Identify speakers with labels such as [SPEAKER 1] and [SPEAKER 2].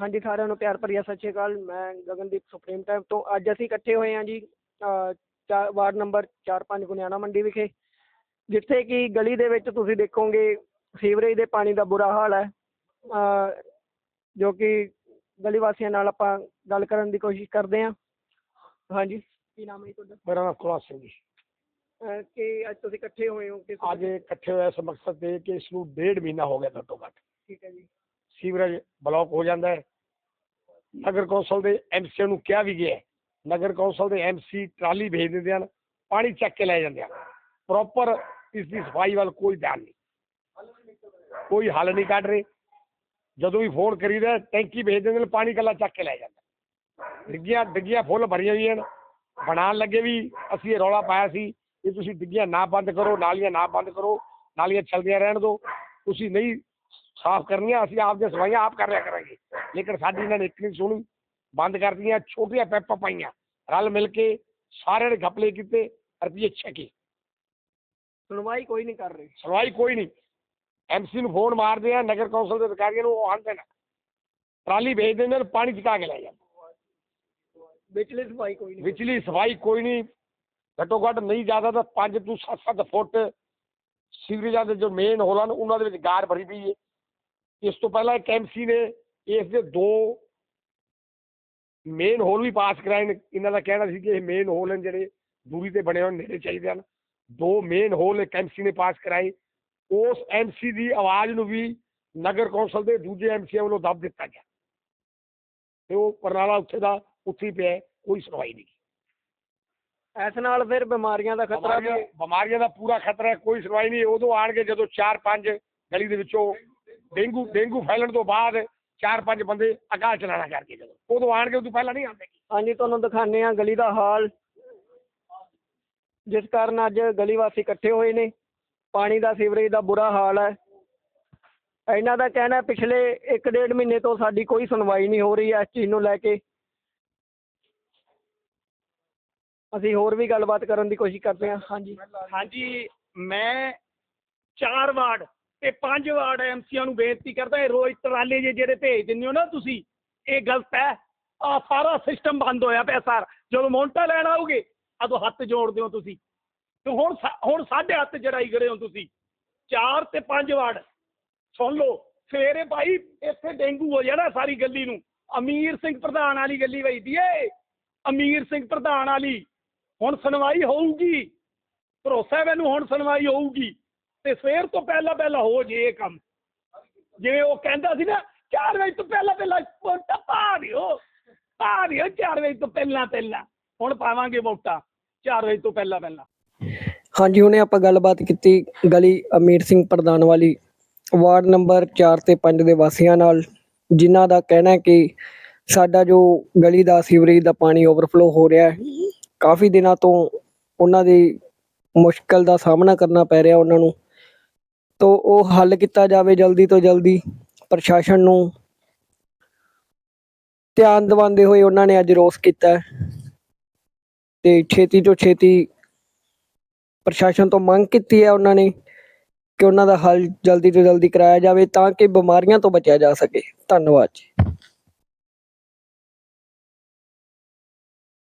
[SPEAKER 1] ਹਾਂਜੀ ਸਾਰਿਆਂ ਨੂੰ ਪਿਆਰ ਭਰੀ ਸਤਿ ਸ਼੍ਰੀ ਅਕਾਲ। ਮੈਂ ਗਗਨਦੀਪ ਸੁਪਰੀਮ ਟਾਈਮ ਤੋਂ। ਅੱਜ ਅਸੀਂ ਇਕੱਠੇ ਹੋਏ ਹਾਂ ਜੀ ਅਹ, ਚਾ- ਵਾਰਡ ਨੰਬਰ 4-5 ਗੁਨਿਆਣਾ ਮੰਡੀ ਵਿਖੇ ਜਿੱਥੇ ਕਿ ਗਲੀ ਦੇ ਵਿੱਚ ਤੁਸੀਂ ਦੇਖੋਗੇ ਸੀਵਰੇਜ ਦੇ ਪਾਣੀ ਦਾ ਬੁਰਾ ਹਾਲ ਹੈ। ਜੋ ਕਿ ਗਲੀ ਵਾਸੀਆਂ ਨਾਲ ਆਪਾਂ ਗੱਲ ਕਰਨ ਦੀ ਕੋਸ਼ਿਸ਼ ਕਰਦੇ ਹਾਂ। ਹਾਂਜੀ ਕੀ ਨਾਮ ਹੈ ਤੁਹਾਡਾ?
[SPEAKER 2] ਮੇਰਾ ਨਾਮ ਕੁਲਵੰਤ ਸਿੰਘ ਜੀ।
[SPEAKER 1] ਕਿ ਅੱਜ ਤੁਸੀਂ ਇਕੱਠੇ ਹੋਏ ਹੋ ਕਿਸ
[SPEAKER 2] ਅੱਜ ਇਕੱਠੇ ਹੋਏ ਇਸ ਮਕਸਦ ਤੇ ਕਿ ਇਸ ਨੂੰ ਡੇਢ ਮਹੀਨਾ ਹੋ ਗਿਆ ਘੱਟੋ ਘੱਟ।
[SPEAKER 1] ਠੀਕ ਹੈ ਜੀ।
[SPEAKER 2] ਸੀਵਰੇਜ ਬਲੌਕ ਹੋ ਜਾਂਦਾ ਹੈ। ਨਗਰ ਕੌਂਸਲ ਦੇ ਐਮਸੀ ਨੂੰ ਕਿਹਾ ਵੀ ਗਿਆ ਨਗਰ ਕੌਂਸਲ ਦੇ ਐਮਸੀ ਟਰਾਲੀ ਭੇਜ ਦਿੰਦੇ ਹਨ, ਪਾਣੀ ਚੱਕ ਕੇ ਲੈ ਜਾਂਦੇ ਹਨ। ਪ੍ਰੋਪਰ ਇਸ ਦੀ ਸਫ਼ਾਈ ਵੱਲ ਕੋਈ ਧਿਆਨ ਨਹੀਂ। ਕੋਈ ਹੱਲ ਨਹੀਂ ਕੱਢ ਰਹੇ। ਜਦੋਂ ਵੀ ਫੋਨ ਕਰੀਦਾ ਟੈਂਕੀ ਭੇਜ ਦਿੰਦੇ ਨੇ, ਪਾਣੀ ਕੱਲਾ ਚੱਕ ਕੇ ਲੈ ਜਾਂਦਾ ਡਿੱਗੀਆਂ ਡਿੱਗੀਆਂ ਫੁੱਲ ਭਰੀਆਂ ਹੋਈਆਂ ਹਨ। ਬਣਾਉਣ ਲੱਗੇ ਵੀ ਅਸੀਂ ਇਹ ਰੌਲਾ ਪਾਇਆ ਸੀ ਕਿ ਤੁਸੀਂ ਡਿੱਗੀਆਂ ਨਾ ਬੰਦ ਕਰੋ, ਨਾਲੀਆਂ ਨਾ ਬੰਦ ਕਰੋ, ਨਾਲੀਆਂ ਚੱਲਦੀਆਂ ਰਹਿਣ ਦਿਓ। ਤੁਸੀਂ ਨਹੀਂ ਸਾਫ਼ ਕਰਨੀਆਂ, ਅਸੀਂ ਆਪ ਦੀਆਂ ਸਫਾਈਆਂ ਆਪ ਕਰ ਰਿਆ ਕਰਾਂਗੇ। ਲੇਕਿਨ ਸਾਡੀ ਇਹਨਾਂ ਨੇ ਇੱਕ ਨਹੀਂ ਸੁਣੀ। ਬੰਦ ਕਰਦੀਆਂ ਛੋਟੀਆਂ ਪੈਪਾਂ ਪਾਈਆਂ। ਰਲ ਮਿਲ ਕੇ ਸਾਰਿਆਂ ਨੇ ਘਪਲੇ ਕੀਤੇ ਰੁਪਈਏ ਛਕੇ
[SPEAKER 1] ਸੁਣਵਾਈ ਕੋਈ ਨਹੀਂ ਕਰ ਰਹੀ।
[SPEAKER 2] ਸੁਣਵਾਈ ਕੋਈ ਨਹੀਂ। ਐਮਸੀ ਨੂੰ ਫੋਨ ਮਾਰਦੇ ਆ ਨਗਰ ਕੌਂਸਲ ਦੇ ਅਧਿਕਾਰੀਆਂ ਨੂੰ ਉਹ ਆਉਂਦੇ ਨੇ। ਟਰਾਲੀ ਭੇਜ ਦਿੰਦੇ ਨੇ ਪਾਣੀ ਚੁਕਾ ਕੇ ਲੈ ਜਾਂਦੇ
[SPEAKER 1] ਵਿਚਲੀ ਸਫ਼ਾਈ ਕੋਈ ਨਹੀਂ।
[SPEAKER 2] ਵਿਚਲੀ ਸਫ਼ਾਈ ਕੋਈ ਨਹੀਂ। ਘੱਟੋ ਘੱਟ ਨਹੀਂ ਜ਼ਿਆਦਾ ਤਾਂ 5 ਤੋਂ 7-7 ਫੁੱਟ ਸੀਵਰੇਜਾਂ ਦੇ ਜੋ ਮੇਨ ਹੋਲਾਂ ਨੇ ਉਹਨਾਂ ਦੇ ਵਿੱਚ ਗਾਰ ਭਰੀ ਪਈ ਹੈ। ਇਸ ਤੋਂ ਪਹਿਲਾਂ ਇੱਕ ਐਮਸੀ ਨੇ ਇਸ ਦੇ ਦੋ ਮੇਨ ਹੋਲ ਵੀ ਪਾਸ ਕਰਾਏ ਨੇ। ਇਹਨਾਂ ਦਾ ਕਹਿਣਾ ਸੀ ਕਿ ਇਹ ਮੇਨ ਹੋਲ ਹਨ ਜਿਹੜੇ ਦੂਰੀ ਤੇ ਬਣੇ ਹੋਏ ਨੇੜੇ ਚਾਹੀਦੇ ਹਨ। ਦੋ ਮੇਨ ਹੋਲ ਇੱਕ ਐਮਸੀ ਨੇ ਪਾਸ ਕਰਾਏ। ਉਸ ਐਮਸੀ ਦੀ ਆਵਾਜ਼ ਨੂੰ ਵੀ ਨਗਰ ਕੌਂਸਲ ਦੇ ਦੂਜੇ ਐਮਸੀਆਂ ਵੱਲੋਂ ਦੱਬ ਦਿੱਤਾ ਗਿਆ। ਤੇ ਉਹ ਪਰਨਾਲਾ ਉੱਥੇ ਦਾ ਉੱਥੇ ਪਿਆ ਕੋਈ ਸੁਣਵਾਈ ਨਹੀਂ।
[SPEAKER 1] ਇਸ ਨਾਲ ਫਿਰ ਬਿਮਾਰੀਆਂ ਦਾ ਖਤਰਾ ਵੀ
[SPEAKER 2] ਬਿਮਾਰੀਆਂ ਦਾ ਪੂਰਾ ਖਤਰਾ ਹੈ ਕੋਈ ਸੁਣਵਾਈ ਨਹੀਂ। ਉਦੋਂ ਆਣਗੇ ਜਦੋਂ 4-5 ਗਲੀ ਦੇ ਵਿੱਚੋਂ ਡੇਂਗੂ ਡੇਂਗੂ ਫੈਲਣ ਤੋਂ ਬਾਅਦ 4-5 ਬੰਦੇ ਅਕਾਲ ਚਲਾਣਾ ਕਰਕੇ ਜਦੋਂ। ਉਦੋਂ ਆਣਗੇ ਉਦੋਂ ਪਹਿਲਾਂ ਨਹੀਂ ਆਉਂਦੇ
[SPEAKER 1] ਹਾਂਜੀ ਤੁਹਾਨੂੰ ਦਿਖਾਉਂਦੇ ਆ ਗਲੀ ਦਾ ਹਾਲ। ਜਿਸ ਕਾਰਨ ਅੱਜ ਗਲੀ ਵਾਸੀ ਇਕੱਠੇ ਹੋਏ ਨੇ। ਪਾਣੀ ਦਾ ਸੀਵਰੇਜ ਦਾ ਬੁਰਾ ਹਾਲ ਹੈ। ਇਹਨਾਂ ਦਾ ਕਹਿਣਾ ਪਿਛਲੇ 1.5 ਮਹੀਨੇ ਤੋਂ ਸਾਡੀ ਕੋਈ ਸੁਣਵਾਈ ਨਹੀਂ ਹੋ ਰਹੀ ਹੈ ਇਸ ਚੀਜ਼ ਨੂੰ ਲੈ ਕੇ। ਅਸੀਂ ਹੋਰ ਵੀ ਗੱਲਬਾਤ ਕਰਨ ਦੀ ਕੋਸ਼ਿਸ਼ ਕਰਦੇ ਹਾਂ। ਹਾਂਜੀ।
[SPEAKER 3] ਹਾਂਜੀ ਮੈਂ ਚਾਰ ਵਾਰਡ ਤੇ ਪੰਜ ਵਾਰਡ ਐਮਸੀਆਂ ਨੂੰ ਬੇਨਤੀ ਕਰਦਾ, ਇਹ ਰੋਜ਼ ਟਰਾਲੇ ਜੇ ਜਿਹੜੇ ਭੇਜ ਦਿੰਦੇ ਹੋ ਨਾ ਤੁਸੀਂ, ਇਹ ਗਲਤ ਹੈ। ਆ ਸਾਰਾ ਸਿਸਟਮ ਬੰਦ ਹੋਇਆ ਪਿਆ ਸਰ। ਜਦੋਂ ਮੌਂਟਾ ਲੈਣ ਆਓਗੇ ਉਦੋਂ ਹੱਥ ਜੋੜਦੇ ਹੋ ਤੁਸੀਂ। ਤੇ ਹੁਣ ਹੁਣ ਸਾਢੇ ਹੱਥ ਜੜਾਈ ਖੜੇ ਹੋ ਤੁਸੀਂ। ਚਾਰ ਤੇ ਪੰਜ ਵਾਰਡ। ਸੁਣ ਲਓ, ਸਵੇਰੇ ਭਾਈ ਇੱਥੇ ਡੇਂਗੂ ਹੋ ਜਾਣਾ ਸਾਰੀ ਗੱਲੀ ਨੂੰ। ਅਮੀਰ ਸਿੰਘ ਪ੍ਰਧਾਨ ਵਾਲੀ ਗੱਲੀ ਵਈਦੀ ਏ। ਅਮੀਰ ਸਿੰਘ ਪ੍ਰਧਾਨ ਵਾਲੀ। ਹੁਣ ਸੁਣਵਾਈ ਹੋਊਗੀ। ਭਰੋਸਾ ਮੈਨੂੰ, ਹੁਣ ਸੁਣਵਾਈ ਹੋਊਗੀ। ਤੇ ਸਵੇਰ ਤੋਂ ਪਹਿਲਾਂ ਪਹਿਲਾਂ ਹੋ ਜੇ ਇਹ ਕੰਮ। ਜਿਵੇਂ ਉਹ ਕਹਿੰਦਾ ਸੀ ਨਾ 4 ਵਜੇ ਤੋਂ ਪਹਿਲਾਂ ਪਹਿਲਾਂ ਵੋਟਾਂ ਪਾ ਦਿਓ ਪਾ ਦਿਓ 4 ਵਜੇ ਤੋਂ ਪਹਿਲਾਂ ਪਹਿਲਾਂ। ਹੁਣ ਪਾਵਾਂਗੇ ਵੋਟਾਂ 4 ਵਜੇ ਤੋਂ ਪਹਿਲਾਂ ਪਹਿਲਾਂ।
[SPEAKER 1] ਹਾਂਜੀ, ਹੁਣੇ ਆਪਾਂ ਗੱਲਬਾਤ ਕੀਤੀ ਗਲੀ ਅਮੀਰ ਸਿੰਘ ਪ੍ਰਧਾਨ ਵਾਲੀ। ਵਾਰਡ ਨੰਬਰ 4 ਤੇ 5 ਦੇ ਵਾਸੀਆਂ ਨਾਲ, ਜਿਨ੍ਹਾਂ ਦਾ ਕਹਿਣਾ ਹੈ ਕਿ ਸਾਡਾ ਜੋ ਗਲੀ ਦਾ ਸੀਵਰੇਜ ਦਾ ਪਾਣੀ ਓਵਰਫਲੋ ਹੋ ਰਿਹਾ ਹੈ, ਕਾਫੀ ਦਿਨਾਂ ਤੋਂ ਉਹਨਾਂ ਦੀ ਮੁਸ਼ਕਲ ਦਾ ਸਾਹਮਣਾ ਕਰਨਾ ਪੈ ਰਿਹਾ ਉਹਨਾਂ ਨੂੰ। ਤੋਂ ਉਹ ਹੱਲ ਕੀਤਾ ਜਾਵੇ ਜਲਦੀ ਤੋਂ ਜਲਦੀ ਪ੍ਰਸ਼ਾਸਨ ਨੂੰ। ਧਿਆਨ ਦਿਵਾਉਂਦੇ ਹੋਏ ਉਹਨਾਂ ਨੇ ਅੱਜ ਰੋਸ ਕੀਤਾ। ਤੇ ਛੇਤੀ ਤੋਂ ਛੇਤੀ ਪ੍ਰਸ਼ਾਸਨ ਤੋਂ ਮੰਗ ਕੀਤੀ ਹੈ ਉਹਨਾਂ ਨੇ ਕਿ ਉਹਨਾਂ ਦਾ ਹੱਲ ਜਲਦੀ ਤੋਂ ਜਲਦੀ ਕਰਾਇਆ ਜਾਵੇ ਤਾਂ ਕਿ ਬਿਮਾਰੀਆਂ ਤੋਂ ਬਚਿਆ ਜਾ ਸਕੇ। ਧੰਨਵਾਦ ਜੀ।